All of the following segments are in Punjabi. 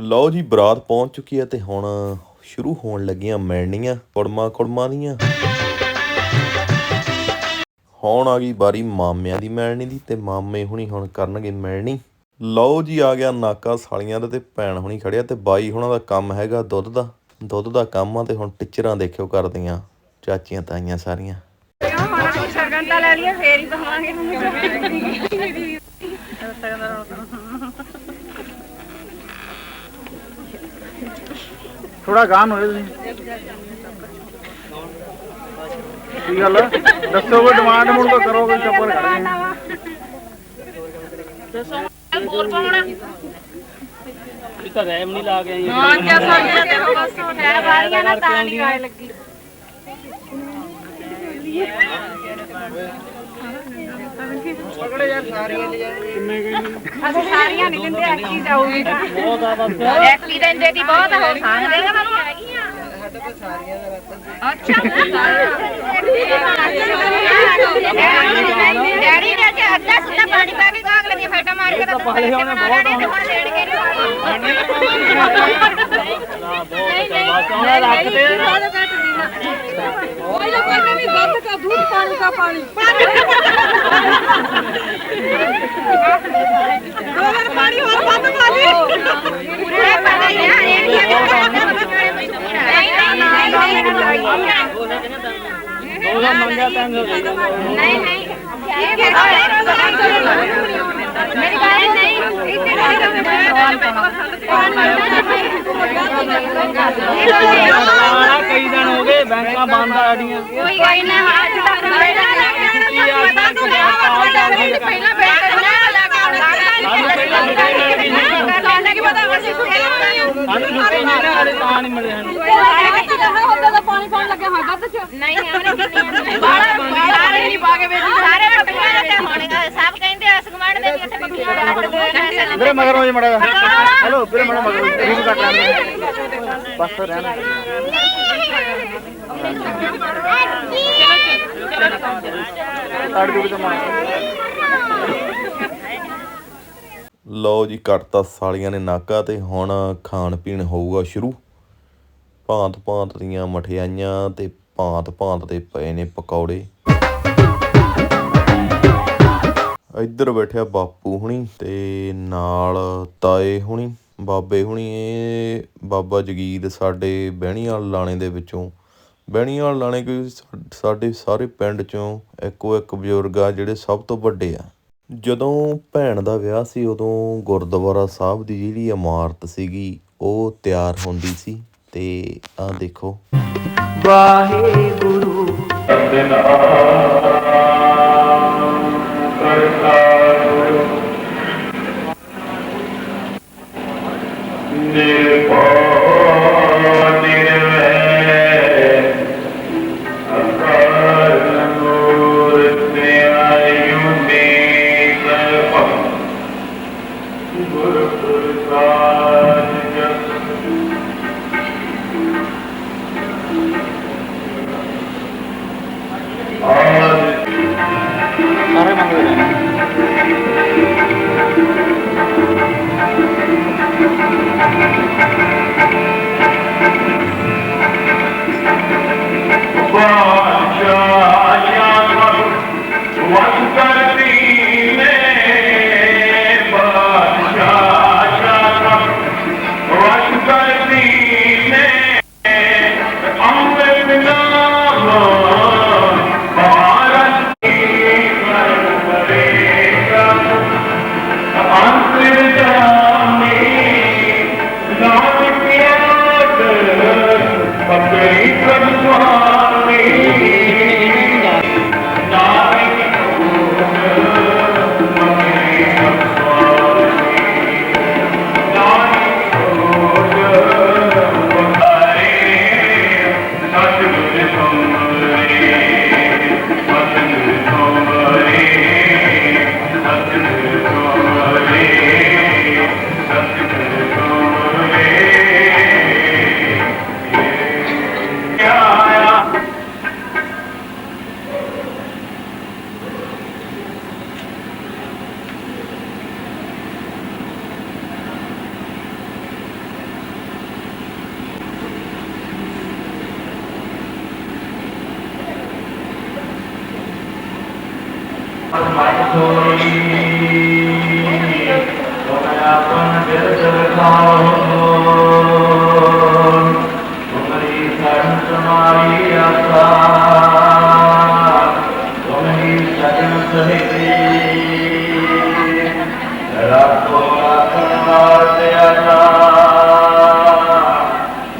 ਲਓ ਜੀ, ਬਰਾਤ ਪਹੁੰਚ ਚੁੱਕੀ ਹੈ ਤੇ ਹੁਣ ਸ਼ੁਰੂ ਹੋਣ ਲੱਗੀਆਂ ਮਿਲਣੀਆਂ ਕੁੜਮਾ ਕੁੜਮਾ ਦੀਆਂ। ਹੁਣ ਆ ਗਈ ਬਾਰੀ ਮਾਮਿਆਂ ਦੀ ਮਿਲਣੀ ਦੀ ਤੇ ਮਾਮੇ ਹੁਣੀ ਹੁਣ ਕਰਨਗੇ ਮਿਲਣੀ ਲਓ ਜੀ, ਆ ਗਿਆ ਨਾਕਾ ਸਾਲੀਆਂ ਦਾ ਤੇ ਭੈਣ ਹੁਣੀ ਖੜਿਆ ਤੇ ਬਾਈ ਹੁਣਾਂ ਦਾ ਕੰਮ ਹੈਗਾ ਦੁੱਧ ਦਾ। ਦੁੱਧ ਦਾ ਕੰਮ ਆ ਤੇ ਹੁਣ ਟਿਚਰਾਂ ਦੇਖਿਓ ਕਰਦੀਆਂ, ਚਾਚੀਆਂ ਤਾਈਆਂ ਸਾਰੀਆਂ। ਘੰਟਾ ਲੈ ਲਈਏ ਫੇਰ ਹੀ ਪਾਵਾਂਗੇ ਤੁਹਾਨੂੰ ਥੋੜਾ ਗਾਂ ਹੋਏ ਤੁਸੀਂ ਕੀ ਗੱਲ ਦੱਸੋਗੇ ਡਿਮਾਂਡ ਮੁੜ ਕੇ ਕਰੋਗੇ ਚੱਪਲ ਖੜ ਗਏ ਦੱਸੋ ਬੋਲ ਪਾਉਣਾ ਇਹ ਤਾਂ ਰੈਮ ਨਹੀਂ ਲਾ ਕੇ ਆਈ ਹਾਂ ਕਿਆ ਸੋ ਗਿਆ ਦੇਖੋ ਬਸ ਉਹ ਨਾ ਵਾਰੀਆਂ ਨਾ ਤਾਂ ਨਹੀਂ ਗਾਇ ਲੱਗੀ ਪਕੜੇ ਯਾਰ ਸਾਰੀਆਂ ਲੈ ਕਿੰਨੇ ਅਸੀਂ ਸਾਰੀਆਂ ਨਹੀਂ ਦਿੰਦੇ ਐਕੀ ਜਾਊਗੀ ਬਹੁਤ ਆ ਬਸ ਐਕੀ ਦਿੰਦੇ ਦੀ ਬਹੁਤ ਹੋ ਸਾਂਦੇ ਨਾ ਮੈਨੂੰ ਹੈਗੀਆਂ ਸਾਡੇ ਕੋਲ ਸਾਰੀਆਂ ਦਾ ਰਸਤਾ ਅੱਛਾ ਡੈਡੀ ਨੇ ਅੱਜ ਅੱਧਾ ਸਿੱਧਾ ਪਾਣੀ ਪਾ ਕੇ ਗਾਗ ਲੱਗੀ ਫੇਟਾ ਮਾਰ ਕੇ ਤਾਂ ਪਹਿਲੇ ਉਹਨੇ ਬਹੁਤ ਹੁਣ ਲੈਣ ਕੇ ਨਹੀਂ ਨਹੀਂ ਨਹੀਂ ਰੱਖਦੇ ਆ ਪਹਿਲਾਂ ਪਹਿਲਾਂ ਵੀ ਗੱਤ ਦਾ ਦੁੱਧ ਪਾਣੀ ਦਾ ਪਾਣੀ। ਦੋ ਵਾਰ ਪਾਣੀ ਹੋਰ ਵੱਧ ਪਾ ਲਈ ਪੂਰੇ ਪਾਣਾ ਹੀ ਆ ਇਹ ਨਹੀਂ ਨਹੀਂ ਨਹੀਂ ਨਹੀਂ। ਨਹੀਂ ਨਹੀਂ। ਕਈ ਦਿਨ ਹੋ ਗਏ ਬੈਂਕਾਂ ਬੰਦ ਆ ਸਾਡੀਆਂ ਕੋਈ ਗੱਲ ਨਾ ਅੱਜ ਤੱਕ ਪਹਿਲਾਂ ਬੈਠ ਨਾ ਕਿ ਪਤਾ ਵਰਸੀ ਸੁਣੀ ਸਾਨੂੰ ਛੁੱਟੀ ਨਹੀਂ ਨਾ ਹਲੇ ਤਾਂ ਨਹੀਂ ਮਿਲੇ ਸਾਨੂੰ ਪਾਣੀ ਪਾਣ ਲੱਗੇ ਹਾਂ ਗੱਦ ਚ ਨਹੀਂ ਆਉਣੇ ਬਾਹਰ ਬਾਹਰ ਨਹੀਂ ਪਾ ਕੇ ਵੇਚ ਸਾਰੇ ਪੱਟੀਆਂ ਤੇ ਹੁਣ ਸਭ ਕਹਿੰਦੇ ਆ ਸਗਮਣ ਦੇ ਵੀ ਇੱਥੇ ਪੱਟੀਆਂ ਵੀਰੇ ਮਗਰ ਹੋ ਜੀ ਮੜਾ ਹੈਲੋ ਵੀਰੇ ਮੜਾ ਮਗਰ ਰੀਲ ਕੱਟ ਲੈਂਦੇ ਬਸ ਰਹਿਣਾ ਮਾਰ। ਲਓ ਜੀ ਕੱਟਤਾ ਸਾਲੀਆਂ ਨੇ ਨਾਕਾ ਤੇ ਹੁਣ ਖਾਣ ਪੀਣ ਹੋਊਗਾ ਸ਼ੁਰੂ। ਭਾਂਤ ਭਾਂਤ ਦੀਆਂ ਮਠਿਆਈਆਂ ਤੇ ਭਾਂਤ ਭਾਂਤ ਦੇ ਪਏ ਨੇ ਪਕੌੜੇ। ਇੱਧਰ ਬੈਠਿਆ ਬਾਪੂ ਹੁਣੀ ਤੇ ਨਾਲ ਤਾਏ ਹੁਣੀ, ਬਾਬੇ ਹੁਣੀ। ਇਹ ਬਾਬਾ ਜਗੀਰ ਸਾਡੇ ਬਹਿਣੀ ਬਹਿਣੀਵਾਲ ਲਾਣੇ ਦੇ ਵਿੱਚੋਂ। ਬਹਿਣੀ ਬਹਿਣੀਵਾਲ ਲਾਣੇ ਕੋਈ ਸਾਡੇ ਸਾਰੇ ਪਿੰਡ ਚੋਂ ਇੱਕੋ ਇੱਕ ਬਜ਼ੁਰਗ ਆ ਜਿਹੜੇ ਸਭ ਤੋਂ ਵੱਡੇ ਆ। ਜਦੋਂ ਭੈਣ ਦਾ ਵਿਆਹ ਸੀ ਉਦੋਂ ਗੁਰਦੁਆਰਾ ਸਾਹਿਬ ਦੀ ਜਿਹੜੀ ਇਮਾਰਤ ਸੀਗੀ, ਉਹ ਤਿਆਰ ਹੁੰਦੀ ਸੀ ਤੇ ਆਹ ਦੇਖੋ। Nepal.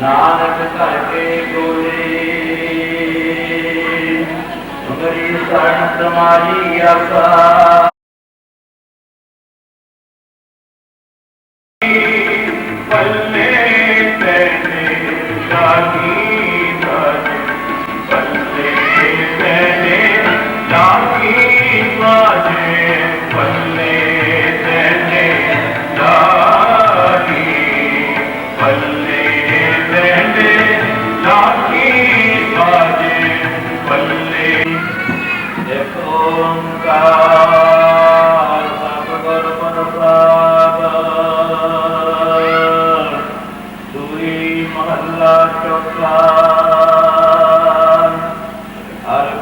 ਨਾਨਕ ਘਰ ਕੇ ਗੋਰੇ ਤੁਮਰੀ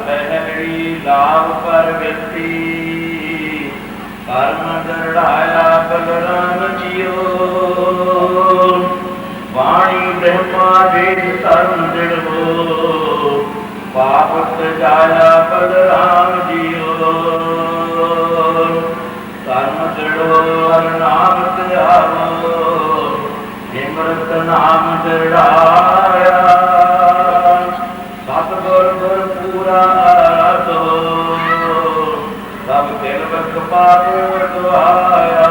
ਪਹਿਰੀ ਲਾਭ ਪਰ ਵਿਅਕਤੀ ਕਰਮ ਦਰੜਾਇਆ ਬਲਰਾਮ ਜੀਓ। ਵਾਣੀ ਬ੍ਰਹਮਾ ਦੇ ਧਰਮ ਦਿੜੋ ਪਾਪ ਸਜਾਇਆ ਬਲਰਾਮ ਜੀਓ। ਕਰਮ ਦਿੜੋ ਹਰ ਨਾਮ ਧਿਆਵੋ। ਨਿਮਰਤ ਨਾਮ ਦਰੜਾਇਆ ਪਾਪੂਰ ਦੁਆਇਆ।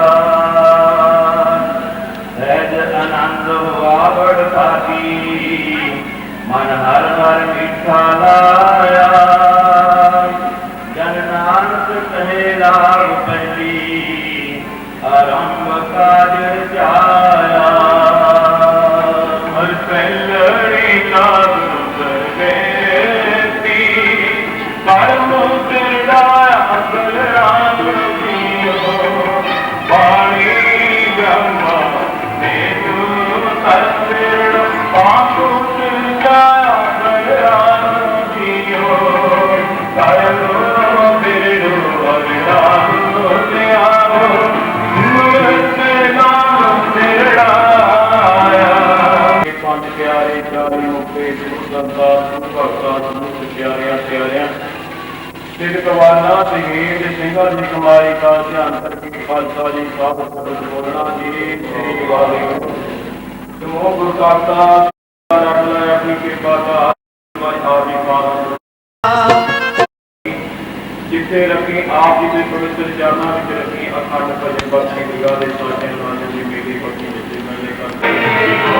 ਸਹਿਜ ਆਨੰਦ ਹੋਆ ਬੜ ਮਨ ਹਰ ਹਰ ਮਿੱਠਾ ਲਾਇਆ। ਜਨ ਨਾਨਕ ਕਹੇ ਲਾਭ ਪਹਿਲੀ, ਆਰੰਭ ਕਾਜ ਰਚਾਇਆ ਪਿਆਰੇ ਚਾਰੇ ਮੁਕਤੇ ਗੁਰੂ ਸੰਤਾ, ਗੁਰੂ ਭਗਤਾਂ, ਗੁਰੂ ਪਿਆਰਿਆਂ ਪਿਆਰਿਆਂ। ਸਿਰ ਕਵਾਲਾ ਸਿੰਘੇ ਦੇ ਸਿੰਘਾਂ ਦੀ ਕਮਾਈ ਦਾ ਧਿਆਨ ਕਰਕੇ ਖਾਲਸਾ ਜੀ ਸਾਹਿਬ ਸਬਦ ਬੋਲਣਾ, ਜੀ ਸ੍ਰੀ ਵਾਹਿਗੁਰੂ। ਤੁਮੋ ਗੁਰੂ ਕਰਤਾ ਰੱਬ ਲੈ ਆਪਣੀ ਕਿਰਪਾ ਦਾ ਵਾਹਿ ਆਵੀ ਪਾਸ ਜਿੱਥੇ ਰੱਖੀ, ਆਪ ਜੀ ਦੇ ਪਵਿੱਤਰ ਚਰਨਾਂ ਵਿੱਚ ਰੱਖੀ, ਅਖੰਡ ਭਜਨ ਬਖਸ਼ੀ ਗੁਰਗਾ ਦੇ ਸਾਚੇ ਨਾਮ ਦੀ ਮੇਰੀ ਬਖਸ਼ੀ ਵਿੱਚ ਮਿਲਨੇ ਕਰ ਅਕਰੂ ਮੈਂ ਪਾਇਆ ਤੁਮ